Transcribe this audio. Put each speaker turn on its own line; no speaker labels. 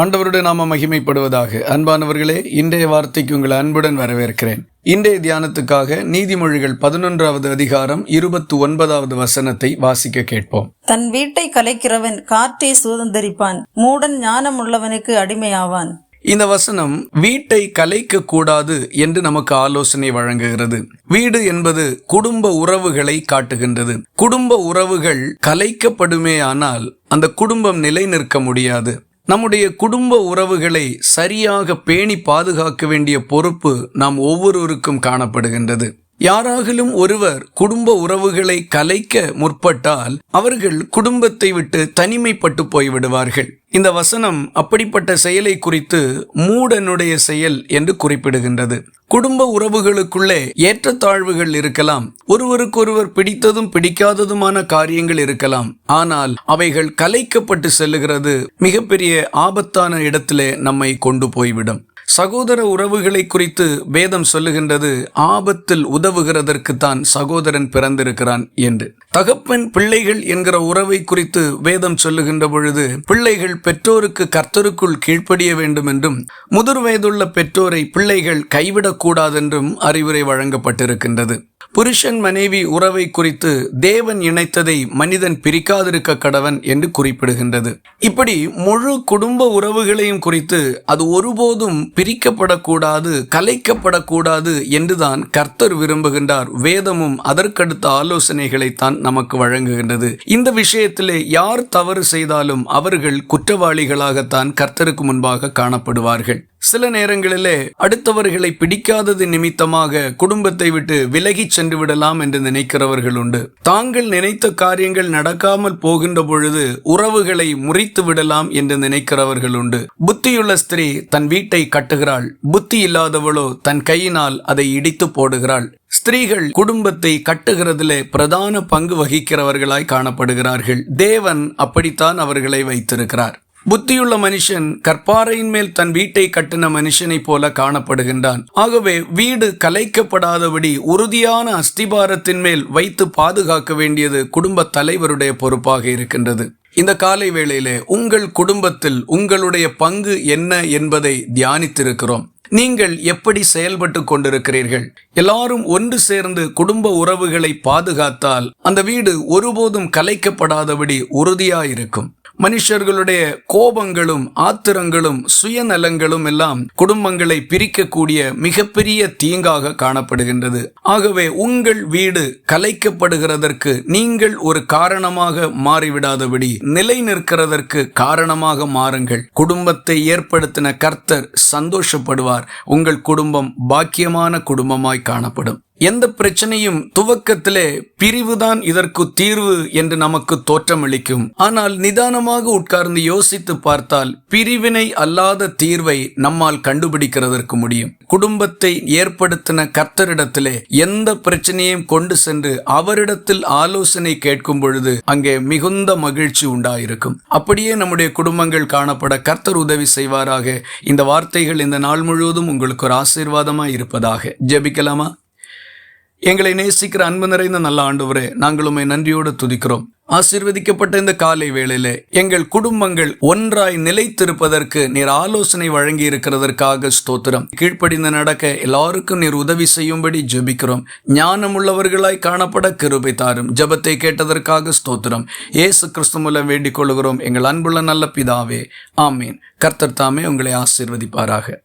ஆண்டவருடைய நாம மகிமைப்படுவதாக. அன்பானவர்களே இன்றைய வார்த்தைக்கு உங்களை அன்புடன் வரவேற்கிறேன். இன்றைய தியானத்துக்காக நீதிமொழிகள் பதினொன்றாவது அதிகாரம் இருபத்தி ஒன்பதாவது வசனத்தை வாசிக்க கேட்போம்.
தன் வீட்டை கலைக்கிறவன் காற்றை சுதந்தரிப்பான் மூடன் ஞானம் உள்ளவனுக்கு அடிமையாவான்.
இந்த வசனம் வீட்டை கலைக்க கூடாது என்று நமக்கு ஆலோசனை வழங்குகிறது. வீடு என்பது குடும்ப உறவுகளை காட்டுகின்றது. குடும்ப உறவுகள் கலைக்கப்படுமே ஆனால் அந்த குடும்பம் நிலை நிற்க முடியாது. நம்முடைய குடும்ப உறவுகளை சரியாக பேணி பாதுகாக்க வேண்டிய பொறுப்பு நாம் ஒவ்வொருவருக்கும் காணப்படுகின்றது. யாராகிலும் ஒருவர் குடும்ப உறவுகளை கலைக்க முற்பட்டால் அவர்கள் குடும்பத்தை விட்டு தனிமைப்பட்டு போய்விடுவார்கள். இந்த வசனம் அப்படிப்பட்ட செயலை குறித்து மூடனுடைய செயல் என்று குறிப்பிடுகின்றது. குடும்ப உறவுகளுக்குள்ளே ஏற்றத்தாழ்வுகள் இருக்கலாம். ஒருவருக்கொருவர் பிடித்ததும் பிடிக்காததுமான காரியங்கள் இருக்கலாம். ஆனால் அவைகள் கலைக்கப்பட்டு செல்லுகிறது மிகப்பெரிய ஆபத்தான இடத்திலே நம்மை கொண்டு போய்விடும். சகோதர உறவுகளை குறித்து வேதம் சொல்லுகின்றது ஆபத்தில் உதவுகிறதற்கு தான் சகோதரன் பிறந்திருக்கிறான் என்று. தகப்பன் பிள்ளைகள் என்கிற உறவை குறித்து வேதம் சொல்லுகின்ற பொழுது பிள்ளைகள் பெற்றோருக்கு கர்த்தருக்குள் கீழ்ப்படிய வேண்டும் என்றும் முதிர் வயதுள்ள பெற்றோரை பிள்ளைகள் கைவிடக்கூடாதென்றும் அறிவுரை வழங்கப்பட்டிருக்கின்றது. புருஷன் மனைவி உறவை குறித்து தேவன் இணைத்ததை மனிதன் பிரிக்காதிருக்க கடவன் என்று குறிப்பிடுகின்றது. இப்படி முழு குடும்ப உறவுகளையும் குறித்து அது ஒருபோதும் பிரிக்கப்படக்கூடாது கலைக்கப்படக்கூடாது என்றுதான் கர்த்தர் விரும்புகின்றார். வேதமும் அதற்கடுத்த ஆலோசனைகளைத்தான் நமக்கு வழங்குகின்றது. இந்த விஷயத்திலே யார் தவறு செய்தாலும் அவர்கள் குற்றவாளிகளாகத்தான் கர்த்தருக்கு முன்பாக காணப்படுவார்கள். சில நேரங்களிலே அடுத்தவர்களை பிடிக்காதது நிமித்தமாக குடும்பத்தை விட்டு விலகிச் சென்று விடலாம் என்று நினைக்கிறவர்கள் உண்டு. தாங்கள் நினைத்த காரியங்கள் நடக்காமல் போகின்ற பொழுது உறவுகளை முறித்து விடலாம் என்று நினைக்கிறவர்கள் உண்டு. புத்தியுள்ள ஸ்திரீ தன் வீட்டை கட்டுகிறாள். புத்தி இல்லாதவளோ தன் கையினால் அதை இடித்து போடுகிறாள். ஸ்திரீகள் குடும்பத்தை கட்டுகிறதிலே பிரதான பங்கு வகிக்கிறவர்களாய் காணப்படுகிறார்கள். தேவன் அப்படித்தான் அவர்களை வைத்திருக்கிறார். புத்தியுள்ள மனுஷன் கற்பாறையின் மேல் தன் வீட்டை கட்டின மனுஷனைப் போல காணப்படுகின்றான். ஆகவே வீடு கலைக்கப்படாதபடி உறுதியான அஸ்திபாரத்தின் மேல் வைத்து பாதுகாக்க வேண்டியது குடும்ப தலைவருடைய பொறுப்பாக இருக்கின்றது. இந்த காலை வேளையிலே உங்கள் குடும்பத்தில் உங்களுடைய பங்கு என்ன என்பதை தியானித்திருக்கிறோம். நீங்கள் எப்படி செயல்பட்டு கொண்டிருக்கிறீர்கள்? எல்லாரும் ஒன்று சேர்ந்து குடும்ப உறவுகளை பாதுகாத்தால் அந்த வீடு ஒருபோதும் கலைக்கப்படாதபடி உறுதியாயிருக்கும். மனுஷர்களுடைய கோபங்களும் ஆத்திரங்களும் சுயநலங்களும் எல்லாம் குடும்பங்களை பிரிக்கக்கூடிய மிகப்பெரிய தீங்காக காணப்படுகின்றது. ஆகவே உங்கள் வீடு கலைக்கப்படுகிறதற்கு நீங்கள் ஒரு காரணமாக மாறிவிடாதபடி நிலை நிற்கிறதற்கு காரணமாக மாறுங்கள். குடும்பத்தை ஏற்படுத்தின கர்த்தர் சந்தோஷப்படுவார். உங்கள் குடும்பம் பாக்கியமான குடும்பமாய் காணப்படும். எந்த பிரச்சனையும் துவக்கத்திலே பிரிவுதான் இதற்கு தீர்வு என்று நமக்கு தோற்றமளிக்கும். ஆனால் நிதானமாக உட்கார்ந்து யோசித்து பார்த்தால் பிரிவினை அல்லாத தீர்வை நம்மால் கண்டுபிடிக்கிறதற்கு முடியும். குடும்பத்தை ஏற்படுத்தின கர்த்தரிடத்திலே எந்த பிரச்சனையும் கொண்டு சென்று அவரிடத்தில் ஆலோசனை கேட்கும் பொழுது அங்கே மிகுந்த மகிழ்ச்சி உண்டாயிருக்கும். அப்படியே நம்முடைய குடும்பங்கள் காணப்பட கர்த்தர் உதவி செய்வாராக. இந்த வார்த்தைகள் இந்த நாள் முழுவதும் உங்களுக்கு ஒரு ஆசீர்வாதமாய் இருப்பதாக. ஜெபிக்கலாமா? எங்களை நேசிக்கிற அன்பு நிறைந்த நல்ல ஆண்டவரே நாங்கள் உண்மை நன்றியோடு துதிக்கிறோம். ஆசீர்வதிக்கப்பட்ட இந்த காலை வேளையிலே எங்கள் குடும்பங்கள் ஒன்றாய் நிலைத்திருப்பதற்கு நீர் ஆலோசனை வழங்கி இருக்கிறதற்காக ஸ்தோத்திரம். கீழ்ப்படிந்து நடக்க எல்லாருக்கும் நீர் உதவி செய்யும்படி ஜெபிக்கிறோம். ஞானம் உள்ளவர்களாய் காணப்பட கிருபை தாரும். ஜெபத்தை கேட்டதற்காக ஸ்தோத்திரம். ஏசு கிறிஸ்து மூலம் வேண்டிக் கொள்கிறோம். எங்கள் அன்புள்ள நல்ல பிதாவே ஆமீன். கர்த்தர் தாமே உங்களை ஆசீர்வதிப்பாராக.